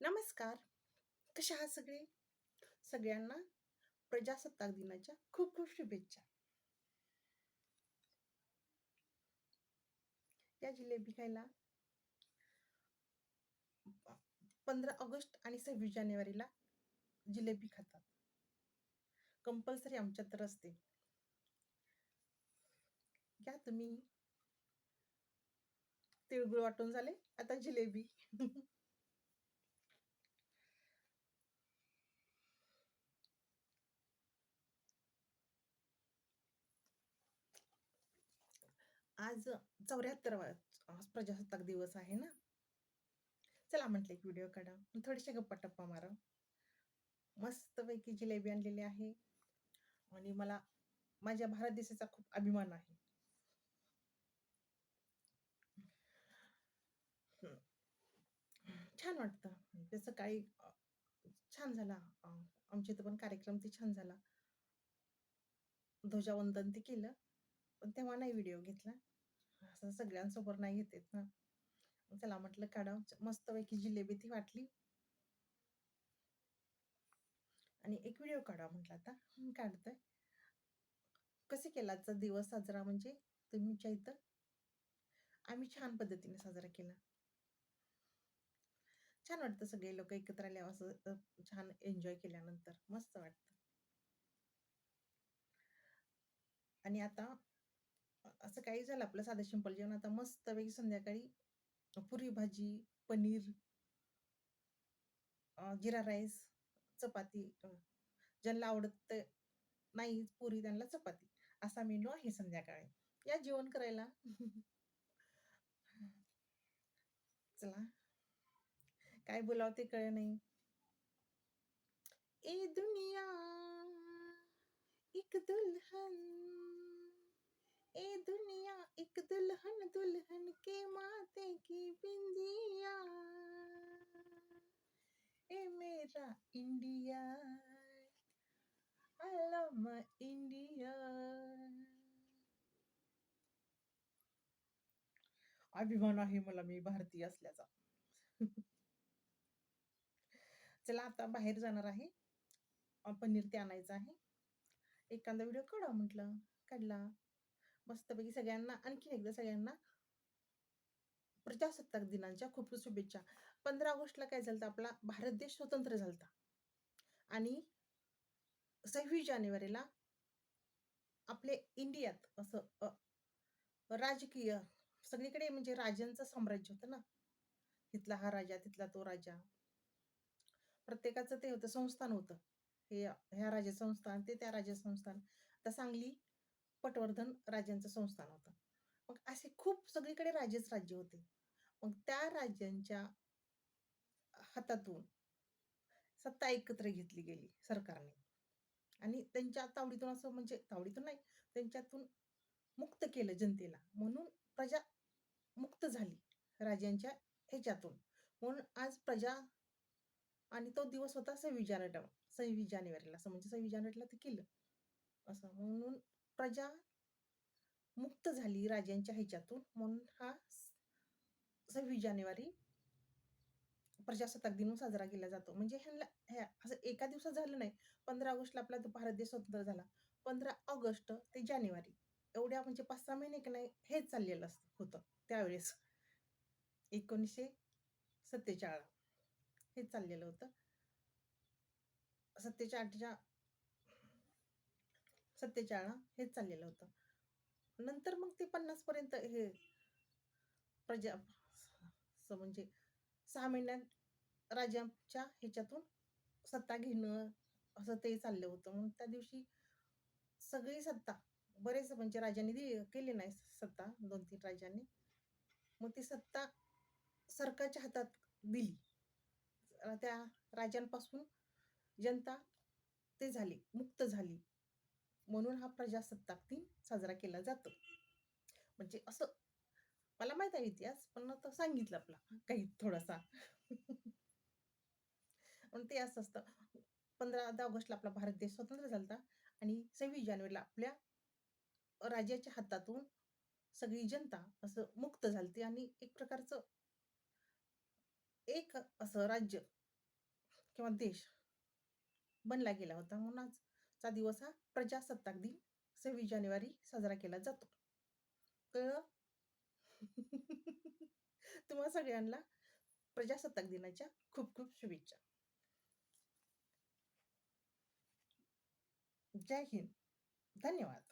नमस्कार. कशा आहात सगळे? सगळ्यांना प्रजासत्ताक दिनाच्या खूप खूप शुभेच्छा. या जिलेबी खायला 15 ऑगस्ट आणि 26 जानेवारीला जिलेबी खातात. कंपल्सरी आमच्यात तर असते. घ्या तुम्ही. तिळगुळ वाटून झाले, आता जिलेबी. आज 74वा प्रजासत्ताक दिवस आहे ना. चला म्हटलं एक व्हिडिओ काढा. थोड्याशा गप्पा-टप्पा मारा. मस्तपैकी जिलेबी आणलेली आहे आणि मला माझ्या भारत देशाचा खूप अभिमान आहे. छान वाटतं. ते सकाळी छान झाला. आमच्या इथं पण कार्यक्रम ते छान झाला. ध्वजावंदन ते केलं. पण तेव्हा नाही व्हिडिओ घेतला. असं सगळ्यांसमोर नाही घेता येत ना. चला म्हटलं काढावं. मस्तपैकी जिलेबी ती वाटली. आणि एक व्हिडिओ काढा म्हटलं आता. काढतोय. कसे केला आजचा दिवस साजरा म्हणजे तुमच्या इथं? आम्ही छान पद्धतीने साजरा केला. छान वाटतं सगळे लोक एकत्र आल्यावर असं छान एन्जॉय केल्यानंतर मस्त वाटतं. आणि आता असं काही झालं आपलं साधं सिंपल जेवण. आता मस्तपैकी संध्याकाळी पुरी भाजी, पनीर जिरा राईस, चपाती ज्यांना आवडत नाही पुरी त्यांना चपाती. असा मेनू आहे संध्याकाळी. या जेवण करायला. चला. काय बोलावं ते कळे नाही. ए दुनिया एक दुल्हन ए दुनिया एक दुल्हन दुल्हन के माथे की बिंदिया ए मेरा India I love my India अभिमान आहे मला मी भारतीय असल्याचा. चला आता बाहेर जाणार आहे. पनीर ते आणायचं आहे. एखादा व्हिडिओ काढा म्हटलं. काढला. मस्तपैकी सगळ्यांना आणखीन एकदा सगळ्यांना प्रजासत्ताक दिनांच्या खूप खूप शुभेच्छा. 15 ऑगस्टला काय झालं आपला भारत देश स्वतंत्र झालता. आणि 26 जानेवारीला आपले इंडियात असं राजकीय सगळीकडे म्हणजे राजांचं साम्राज्य होतं ना. तिथला हा राजा, तिथला तो राजा. प्रत्येकाचं ते होतं संस्थान होतं. हे ह्या राजा संस्थान, ते त्या राजा संस्थान. आता सांगली पटवर्धन राजांचं संस्थान होतं. मग असे खूप सगळीकडे राजेच राज्य होते. मग त्या राज्यांच्या हातातून सत्ता एकत्र घेतली गेली सरकारने. आणि त्यांच्या तावडीतून असं म्हणजे तावडीतून नाही, त्यांच्यातून मुक्त केलं जनतेला. म्हणून प्रजा मुक्त झाली राजांच्या ह्याच्यातून. म्हणून आज प्रजा आणि तो दिवस होता सव्वीस जानेवारी सव्वीस जानेवारीला. असं म्हणजे 26 जानेवारीला ते केलं. असं म्हणून प्रजा मुक्त झाली राजांच्या ह्याच्यातून म्हणून हा 26 जानेवारी प्रजासत्ताक दिन साजरा केला जातो. म्हणजे ह्यांना ह्या असं एका दिवसात झालं नाही. 15 ऑगस्टला आपला भारत देश स्वतंत्र झाला. 15 ऑगस्ट ते जानेवारी एवढ्या म्हणजे 5-6 महिने की नाही हेच चाललेलं होतं त्यावेळेस. 1947 हेच चाललेलं होतं. 47च्या 47 हेच चाललेलं होतं. नंतर मग ते 50 पर्यंत हे प्रजा असं म्हणजे सहा महिन्यात राजाच्या ह्याच्यातून सत्ता घेणं असं ते चाललं होतं. म्हणून त्या दिवशी सगळी सत्ता बरेच म्हणजे राजांनी दि केली नाही सत्ता 2-3 राजांनी. मग ती सत्ता सरकारच्या हातात दिली. त्या राजांपासून जनता ते झाली, मुक्त झाली. म्हणून हा प्रजासत्ताक दिन साजरा केला जातो. म्हणजे असं मला माहीत आहे इतिहास, पण आता सांगितलं आपला काही थोडासा. ते असं असतं. 15 ऑगस्टला आपला भारत देश स्वतंत्र झाला आणि 26 जानेवारीला आपल्या राज्याच्या हातातून सगळी जनता असं मुक्त झालती आणि एक प्रकारचं एक असं राज्य किंवा देश बनला गेला होता. म्हणून चा दिवस हा प्रजासत्ताक दिन 26 जानेवारी साजरा केला जातो. कळलं? तुम्हा सगळ्यांना प्रजासत्ताक दिनाच्या खूप खूप शुभेच्छा. जय हिंद. धन्यवाद.